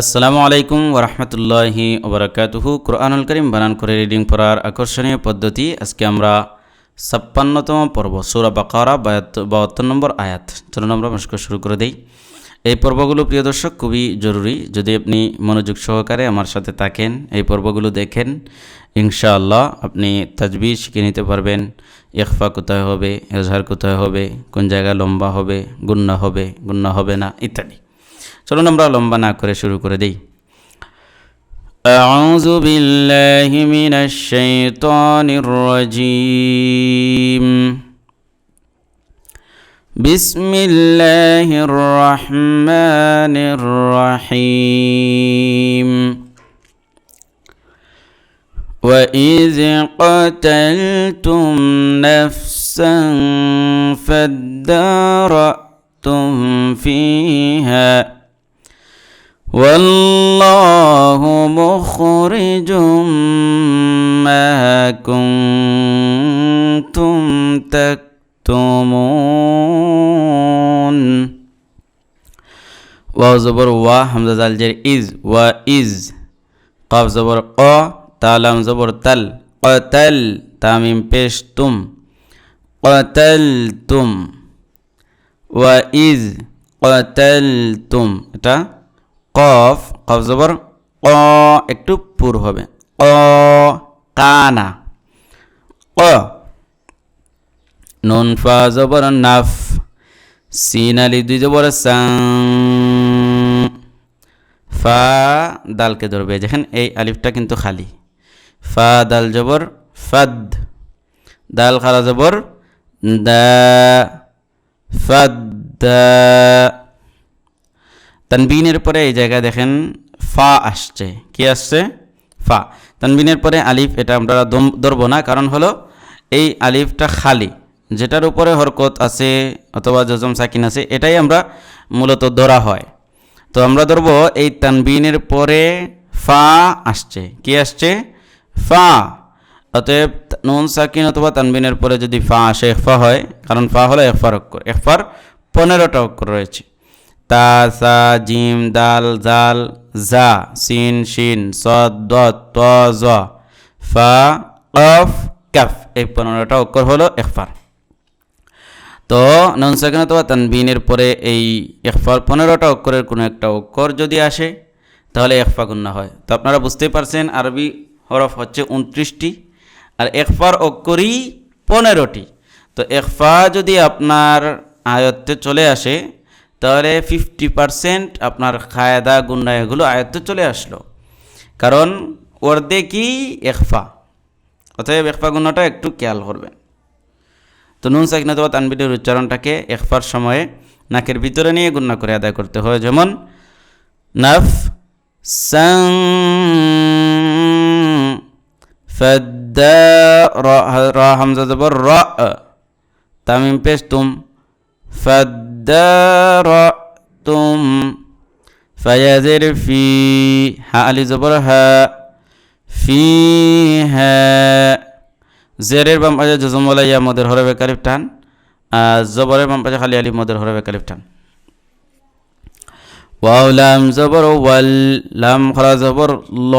আসসালামু আলাইকুম ওরহমতুল্লাহি ওবরাকাতুহু। কোরআনুল করিম বানান করে রিডিং পড়ার আকর্ষণীয় পদ্ধতি আজকে আমরা ছাপ্পান্নতম পর্ব, সুরা বাকারা বাহাত্তর নম্বর আয়াত। চলুন আমরা মস্ক শুরু করে দিই। এই পর্বগুলো প্রিয় দর্শক খুবই জরুরি। যদি আপনি মনোযোগ সহকারে আমার সাথে থাকেন, এই পর্বগুলো দেখেন, ইনশাআল্লাহ আপনি তাজবি শিখে নিতে পারবেন। ইকফা কোথায় হবে, এজহার কোথায় হবে, কোন জায়গায় লম্বা হবে গুন্না হবে গুন্না হবে না, ইত্যাদি। চলুন আমরা লম্বা না করে শুরু করে দিই أعوذ بالله من الشيطان الرجيم بسم الله الرحمن الرحيم وإذ قتلتم نفسا فادارأتم فيها والله مخرج ما كنتم تكتمون. واو زبر وا حمزة زال جر إز وا إز. قاف زبر قا تالام زبر تل. قتل تاميم پیش تم قتلتم وإذ قتلتم. এটা কফ কফ জবর, ক, একটু পুর হবে। ক কানা। ক নুন, ফা জবর, নাফ। সিন, আলি, দুই জবর, সাং। ফা, দালকে ধরবে। দেখেন, এই আলিফটা কিন্তু খালি। ফা, দাল জবর, ফাদ। দাল, খালা জবর, দা। ফাদ তানবিনের পরে এই জায়গায় দেখেন ফা আসছে। কি আসছে? ফা। তানবিনের পরে আলিফ, এটা আমরা ধরবো না, কারণ হলো এই আলিফটা খালি। যেটার উপরে হরকত আছে অথবা জজম সাকিন আছে, এটাই আমরা মূলত ধরা হয়। তো আমরা ধরবো এই তানবিনের পরে ফা আসছে। কি আসছে? ফা। অতএব নুন, সাকিন অথবা তানবিনের পরে যদি ফা আসে এফা হয়, কারণ ফা হলো এফার অক্ষর এফার পনেরোটা অক্ষর রয়েছে। তা, সা, জিম, দাল, জাল, জা, সিন, শিন, সদ ত, জ, ফা ক্যাফ এই পনেরোটা অক্ষর হলো এফার তো নন সেকেন্ড অথবা তানবিনের পরে এই এফার পনেরোটা অক্ষরের কোনো একটা অক্ষর যদি আসে, তাহলে একফা গুন্না হয়। তো আপনারা বুঝতেই পারছেন, আরবি হরফ হচ্ছে উনত্রিশটি, আর একফার অক্ষরই পনেরোটি। তো একফা যদি আপনার আয়ত্তে চলে আসে তাহলে ফিফটি পারসেন্ট আপনার খায়দা গুন্ডা এগুলো আয়ত্তে চলে আসলো। কারণ কি একফা অতএব একফা গুণাটা একটু খেয়াল করবেন। তো নুন সাকিন অথবা তানবিটের উচ্চারণটাকে একফার সময়ে নাকের ভিতরে নিয়ে গুণা করে আদায় করতে হয়। যেমন নাফ সাং ফদ্দা র র, তামিম পেশ তুম فادارأتم فيزر في ها আলি জবর হা ফিহা জেরের বাম পাশে জজম বলা ইয়া মদের হরবে কালিফ টান আর জবরের বাম পাশে খালি আলি মদের হরবে কালিফ টান ওয়াও লাম জবর ওয়াল লাম খরা জবর ল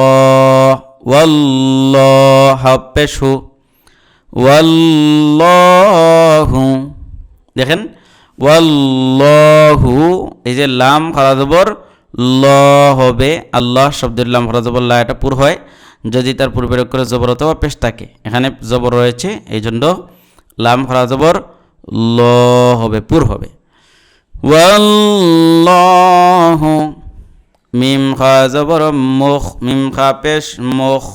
ওয়াল্লাহ পেশু ওয়াল্লাহু দেখেন ওয়াল্লাহু, এই যে লাম খারাজবর ল হবে, আল্লাহ শব্দের লাম খারাজবর লা এটা পুর হয়, যদি তার পূর্বের করে জবর অথবা পেশ থাকে। এখানে জবর রয়েছে এই জন্য লাম খারাজবর ল হবে, পুর হবে। ওয়াল্লাহু, মিম খা জবর মুখ, মিম খা পেশ মুখ।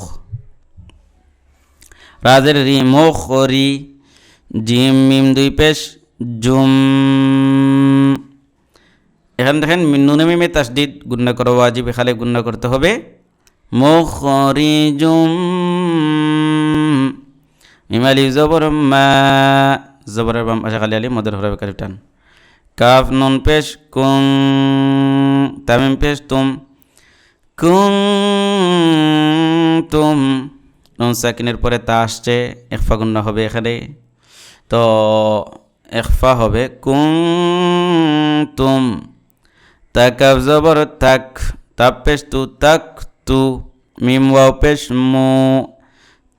রাজের রি মুখ, রি, জিম, মিম দুই পেশ জুম এখানে দেখেন নুনে মিমে তাসদিদ গুন্না করো ওয়াজিব এখানে গুন্না করতে হবে মুখরিজুম ইমালি জবর মা জবরের বাম আলি মদের হরবে কারিফ টান কাফ নুন পেশ কুং তামিম পেশ তুম কুং তুম নুন সাকিনের পরে তা আসছে একফা গুন্না হবে এখানে তো এখফা হবে। কুম তুম জবর তাক, তাপ পেশ তু, তাক তু, মিম ওয়াও পেশ মু,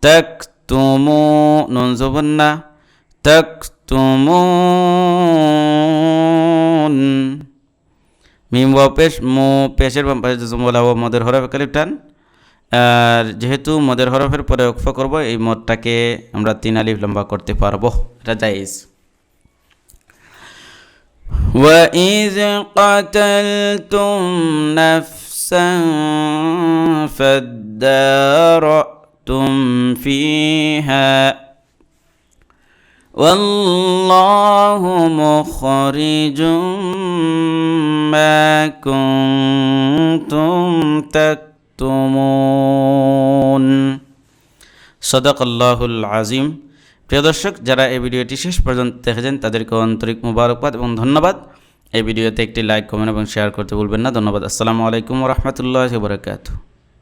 তাক তুমু নুন জবর না, তাক তুমুন মিম ওয়াও পেশ মু, পেশের বাম মদের হরফ কালিফ টান। আর যেহেতু মদের হরফের পরে অক্ষ করব, এই মদটাকে আমরা তিন আলিফ লম্বা করতে পারব। এটা জায়েজ। وإذ قتلتم نفسا فادارأتم فيها والله مخرج ما كنتم تكتمون. صدق الله العظيم. প্রিয় দর্শক, যারা এই ভিডিওটি শেষ পর্যন্ত দেখেছেন, তাদেরকে আন্তরিক মুবারকবাদ এবং ধন্যবাদ। এই ভিডিওতে একটি লাইক, কমেন্ট এবং শেয়ার করতে ভুলবেন না। ধন্যবাদ। আসসালামু আলাইকুম রহমতুল্লাহ বরকাতু